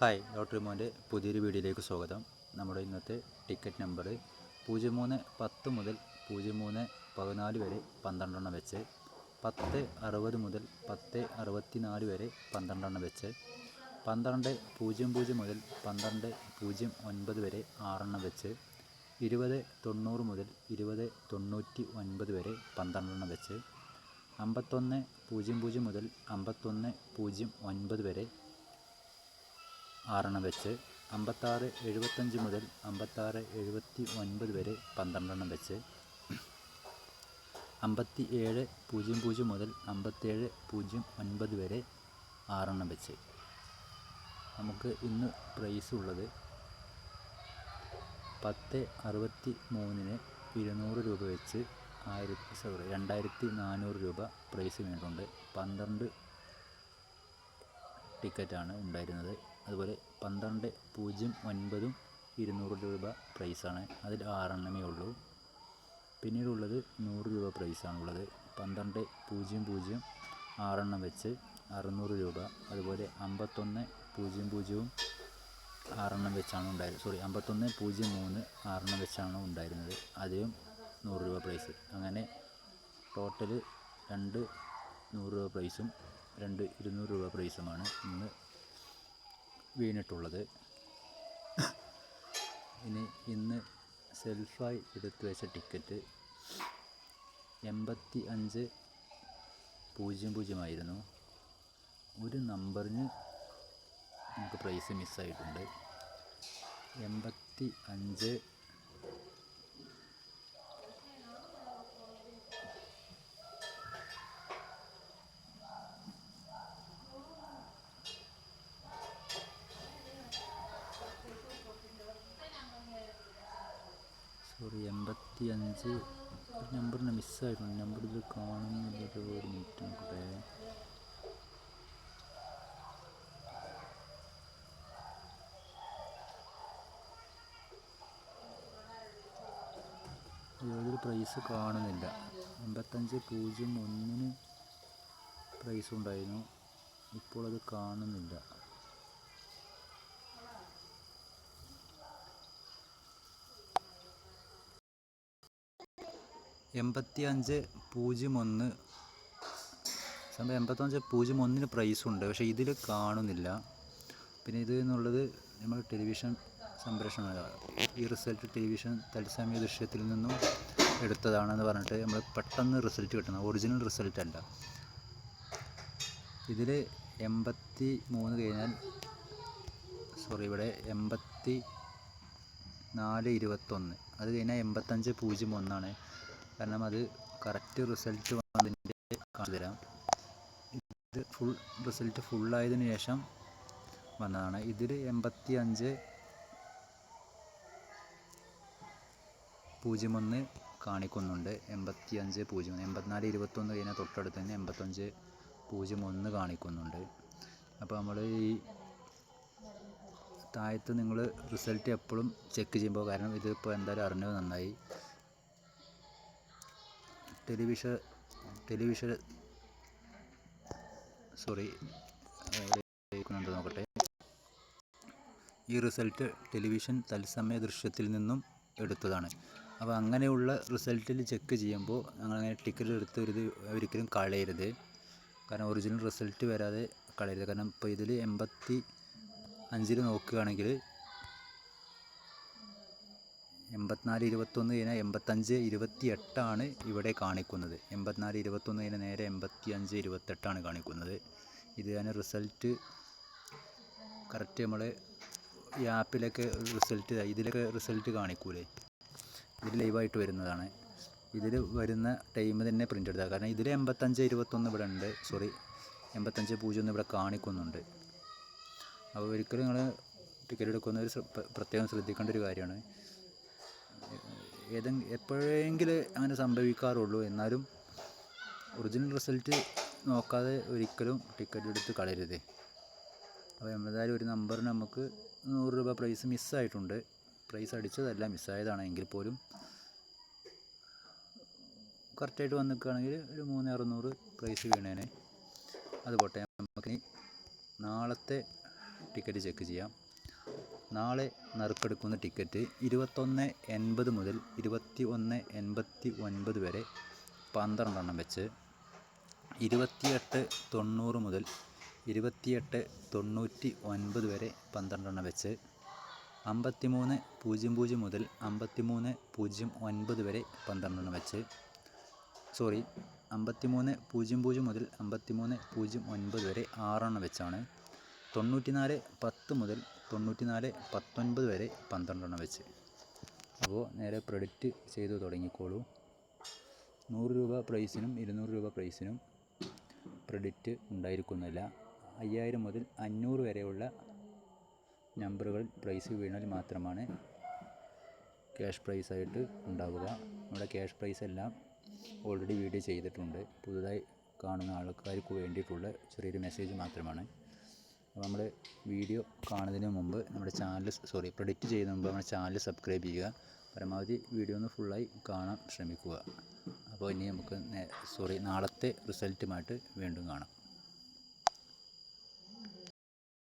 Hi doctor മോന്റെ പുതിയൊരു വീഡിയോയിലേക്ക് സ്വാഗതം. നമ്മുടെ ഇന്നത്തെ ടിക്കറ്റ് നമ്പർ പൂജ്യം മൂന്ന് പത്ത് മുതൽ പൂജ്യം മൂന്ന് പതിനാല് വരെ പന്ത്രണ്ടെണ്ണം വെച്ച് പത്ത് അറുപത് മുതൽ പത്ത് അറുപത്തി നാല് വരെ പന്ത്രണ്ടെണ്ണം വെച്ച് പന്ത്രണ്ട് പൂജ്യം പൂജ്യം മുതൽ പന്ത്രണ്ട് പൂജ്യം ഒൻപത് വരെ ആറെണ്ണം വെച്ച് ഇരുപത് തൊണ്ണൂറ് മുതൽ ഇരുപത് തൊണ്ണൂറ്റി ഒൻപത് വരെ പന്ത്രണ്ടെണ്ണം വെച്ച് അമ്പത്തൊന്ന് പൂജ്യം പൂജ്യം മുതൽ അമ്പത്തൊന്ന് പൂജ്യം ഒൻപത് വരെ ആറെണ്ണം വെച്ച് അമ്പത്താറ് എഴുപത്തഞ്ച് മുതൽ അമ്പത്താറ് എഴുപത്തി ഒൻപത് വരെ പന്ത്രണ്ടെണ്ണം വെച്ച് അമ്പത്തി ഏഴ് പൂജ്യം പൂജ്യം മുതൽ അമ്പത്തേഴ് പൂജ്യം ഒൻപത് വരെ ആറെണ്ണം വെച്ച്. നമുക്ക് ഇന്ന് പ്രൈസ് ഉള്ളത് പത്ത് അറുപത്തി മൂന്നിന് ഇരുന്നൂറ് രൂപ വെച്ച് ആയിരത്തി സോറി രണ്ടായിരത്തി നാനൂറ് രൂപ പ്രൈസ് വീണിട്ടുണ്ട്. പന്ത്രണ്ട് ടിക്കറ്റാണ് ഉണ്ടായിരുന്നത്. അതുപോലെ പന്ത്രണ്ട് പൂജ്യം ഒൻപതും ഇരുന്നൂറ് രൂപ പ്രൈസാണ്. അതിൽ ആറെണ്ണമേ ഉള്ളൂ. പിന്നീടുള്ളത് നൂറ് രൂപ പ്രൈസാണുള്ളത്. പന്ത്രണ്ട് പൂജ്യം പൂജ്യം ആറെണ്ണം വെച്ച് അറുന്നൂറ് രൂപ. അതുപോലെ അമ്പത്തൊന്ന് പൂജ്യം പൂജ്യവും ആറെണ്ണം വെച്ചാണ് ഉണ്ടായിരുന്നത്. സോറി അമ്പത്തൊന്ന് പൂജ്യം മൂന്ന് ആറെണ്ണം വെച്ചാണ് ഉണ്ടായിരുന്നത്. അതിലും നൂറ് രൂപ പ്രൈസ്. അങ്ങനെ ടോട്ടൽ രണ്ട് നൂറ് രൂപ പ്രൈസും രണ്ട് ഇരുന്നൂറ് രൂപ പ്രൈസുമാണ് ഇന്ന് വീണിട്ടുള്ളത്. ഇനി ഇന്ന് സെൽഫായി എടുത്തു വെച്ച ടിക്കറ്റ് എൺപത്തി അഞ്ച് പൂജ്യം പൂജ്യമായിരുന്നു. ഒരു നമ്പറിന് നമുക്ക് പ്രൈസ് മിസ്സായിട്ടുണ്ട്. എൺപത്തി അഞ്ച് സോറി അഞ്ച് ഒരു നമ്പറിന് മിസ്സായിട്ടുണ്ട്. നമ്പർ ഇത് കാണുന്നില്ല. ഒരു മിനിറ്റ് നോക്കട്ടെ ഏതൊരു പ്രൈസ് കാണുന്നില്ല. എൺപത്തഞ്ച് പൂജ്യം ഒന്നിന് പ്രൈസ് ഉണ്ടായിരുന്നു. ഇപ്പോൾ അത് കാണുന്നില്ല. എൺപത്തി അഞ്ച് പൂജ്യം ഒന്ന്. സംഭവം എൺപത്തഞ്ച് പൂജ്യം ഒന്നിന് പ്രൈസുണ്ട് പക്ഷേ ഇതിൽ കാണുന്നില്ല. പിന്നെ ഇത് എന്നുള്ളത് നമ്മൾ ടെലിവിഷൻ സംപ്രേഷണമാണ്. ഈ റിസൾട്ട് ടെലിവിഷൻ തത്സമയ ദൃശ്യത്തിൽ നിന്നും എടുത്തതാണെന്ന് പറഞ്ഞിട്ട് നമ്മൾ പെട്ടെന്ന് റിസൾട്ട് കിട്ടണം. ഒറിജിനൽ റിസൾട്ട് അല്ല. ഇതിൽ എൺപത്തി മൂന്ന് കഴിഞ്ഞാൽ സോറി ഇവിടെ എൺപത്തി നാല് ഇരുപത്തൊന്ന്. അത് കഴിഞ്ഞാൽ എൺപത്തഞ്ച് പൂജ്യം ഒന്നാണ്. കാരണം അത് കറക്റ്റ് റിസൾട്ട് വന്നതിന്റെ കാണിച്ചു ഇത് ഫുൾ റിസൾട്ട് ഫുള്ളായതിനു ശേഷം വന്നതാണ്. ഇതിൽ എൺപത്തി അഞ്ച് പൂജ്യം ഒന്ന് കാണിക്കുന്നുണ്ട്. എൺപത്തി അഞ്ച് പൂജ്യം ഒന്ന്. എൺപത്തിനാല് ഇരുപത്തൊന്ന് കഴിഞ്ഞാൽ തൊട്ടടുത്ത് തന്നെ എൺപത്തഞ്ച് പൂജ്യം ഒന്ന് കാണിക്കുന്നുണ്ട്. അപ്പോൾ നമ്മൾ ഈ താഴത്ത് നിങ്ങൾ റിസൾട്ട് എപ്പോഴും ചെക്ക് ചെയ്യുമ്പോൾ കാരണം ഇതിപ്പോൾ എന്തായാലും അറിഞ്ഞത് നന്നായി. ടെലിവിഷൻ ടെലിവിഷൻ സോറി നോക്കട്ടെ. ഈ റിസൾട്ട് ടെലിവിഷൻ തത്സമയ ദൃശ്യത്തിൽ നിന്നും എടുത്തതാണ്. അപ്പോൾ അങ്ങനെയുള്ള റിസൾട്ടിൽ ചെക്ക് ചെയ്യുമ്പോൾ അങ്ങനെ ടിക്കറ്റ് എടുത്ത് ഒരു ഒരിക്കലും കളയരുത്. കാരണം ഒറിജിനൽ റിസൾട്ട് വരാതെ കളയരുത്. കാരണം ഇപ്പോൾ ഇതിൽ എൺപത്തി അഞ്ചിൽ നോക്കുകയാണെങ്കിൽ എൺപത്തിനാല് ഇരുപത്തൊന്ന് കഴിഞ്ഞാൽ എൺപത്തഞ്ച് ഇരുപത്തി എട്ടാണ് ഇവിടെ കാണിക്കുന്നത്. എൺപത്തിനാല് ഇരുപത്തൊന്ന് കഴിഞ്ഞാൽ നേരെ എൺപത്തി അഞ്ച് ഇരുപത്തെട്ടാണ് കാണിക്കുന്നത്. ഇത് തന്നെ റിസൾട്ട് കറക്റ്റ് നമ്മൾ ഈ ആപ്പിലൊക്കെ റിസൾട്ട് ഇതിലൊക്കെ റിസൾട്ട് കാണിക്കൂലേ? ഇത് ലൈവായിട്ട് വരുന്നതാണ്. ഇതിൽ വരുന്ന ടൈം തന്നെ പ്രിന്റ് എടുത്താൽ കാരണം ഇതിൽ എൺപത്തഞ്ച് ഇരുപത്തൊന്ന് ഇവിടെ ഉണ്ട്. സോറി എൺപത്തഞ്ച് പൂജ്യം ഒന്ന് ഇവിടെ കാണിക്കുന്നുണ്ട്. അപ്പോൾ ഒരിക്കലും നിങ്ങൾ ടിക്കറ്റ് എടുക്കുന്നവർ പ്രത്യേകം ശ്രദ്ധിക്കേണ്ട ഒരു കാര്യമാണ്. ഏതെങ്കിലും എപ്പോഴെങ്കിലും അങ്ങനെ സംഭവിക്കാറുള്ളൂ. എന്നാലും ഒറിജിനൽ റിസൾട്ട് നോക്കാതെ ഒരിക്കലും ടിക്കറ്റ് എടുത്ത് കളയരുത്. അപ്പോൾ എന്തായാലും ഒരു നമ്പറിന് നമുക്ക് നൂറ് രൂപ പ്രൈസ് മിസ്സായിട്ടുണ്ട്. പ്രൈസ് അടിച്ചതല്ല മിസ്സായതാണ്. എങ്കിൽ പോലും കറക്റ്റായിട്ട് വന്ന് നിൽക്കുകയാണെങ്കിൽ ഒരു മൂന്ന് അറുന്നൂറ് പ്രൈസ് വീണേനെ. അത് പോട്ടെ നമുക്കിനി നാളത്തെ ടിക്കറ്റ് ചെക്ക് ചെയ്യാം. നാളെ നറുക്കെടുക്കുന്ന ടിക്കറ്റ് ഇരുപത്തൊന്ന് എൺപത് മുതൽ ഇരുപത്തി ഒന്ന് എൺപത്തി ഒൻപത് വരെ പന്ത്രണ്ടെണ്ണം വെച്ച് ഇരുപത്തിയെട്ട് തൊണ്ണൂറ് മുതൽ ഇരുപത്തിയെട്ട് തൊണ്ണൂറ്റി ഒൻപത് വരെ പന്ത്രണ്ടെണ്ണം വെച്ച് അമ്പത്തിമൂന്ന് പൂജ്യം പൂജ്യം മുതൽ അമ്പത്തിമൂന്ന് പൂജ്യം ഒൻപത് വരെ പന്ത്രണ്ടെണ്ണം വെച്ച് സോറി അമ്പത്തിമൂന്ന് പൂജ്യം പൂജ്യം മുതൽ അമ്പത്തിമൂന്ന് പൂജ്യം ഒൻപത് വരെ ആറെണ്ണം വെച്ചാണ് തൊണ്ണൂറ്റിനാല് പത്ത് മുതൽ തൊണ്ണൂറ്റിനാല് പത്തൊൻപത് വരെ പന്ത്രണ്ടെണ്ണം വെച്ച്. അപ്പോൾ നേരെ പ്രൊഡക്റ്റ് ചെയ്തു തുടങ്ങിക്കോളൂ. നൂറ് രൂപ പ്രൈസിനും ഇരുന്നൂറ് രൂപ പ്രൈസിനും പ്രൊഡക്റ്റ് ഉണ്ടായിരിക്കുന്നില്ല. അയ്യായിരം മുതൽ അഞ്ഞൂറ് വരെയുള്ള നമ്പറുകൾ പ്രൈസ് വീണാൽ മാത്രമാണ് ക്യാഷ് പ്രൈസായിട്ട് ഉണ്ടാവുക. നമ്മുടെ ക്യാഷ് പ്രൈസ് എല്ലാം ഓൾറെഡി വീഡിയോ ചെയ്തിട്ടുണ്ട്. പുതുതായി കാണുന്ന ആൾക്കാർക്ക് വേണ്ടിയിട്ടുള്ള ചെറിയൊരു മെസ്സേജ് മാത്രമാണ്. നമ്മൾ വീഡിയോ കാണുന്നതിന് മുമ്പ് നമ്മുടെ ചാനൽ സോറി പ്രൊഡിക്റ്റ് ചെയ്യുന്നതിന് മുമ്പ് നമ്മുടെ ചാനൽ സബ്സ്ക്രൈബ് ചെയ്യുക. പരമാവധി വീഡിയോ ഒന്ന് ഫുള്ളായി കാണാൻ ശ്രമിക്കുക. അപ്പോൾ ഇനി നമുക്ക് സോറി നാളത്തെ റിസൾട്ടുമായിട്ട് വീണ്ടും കാണാം.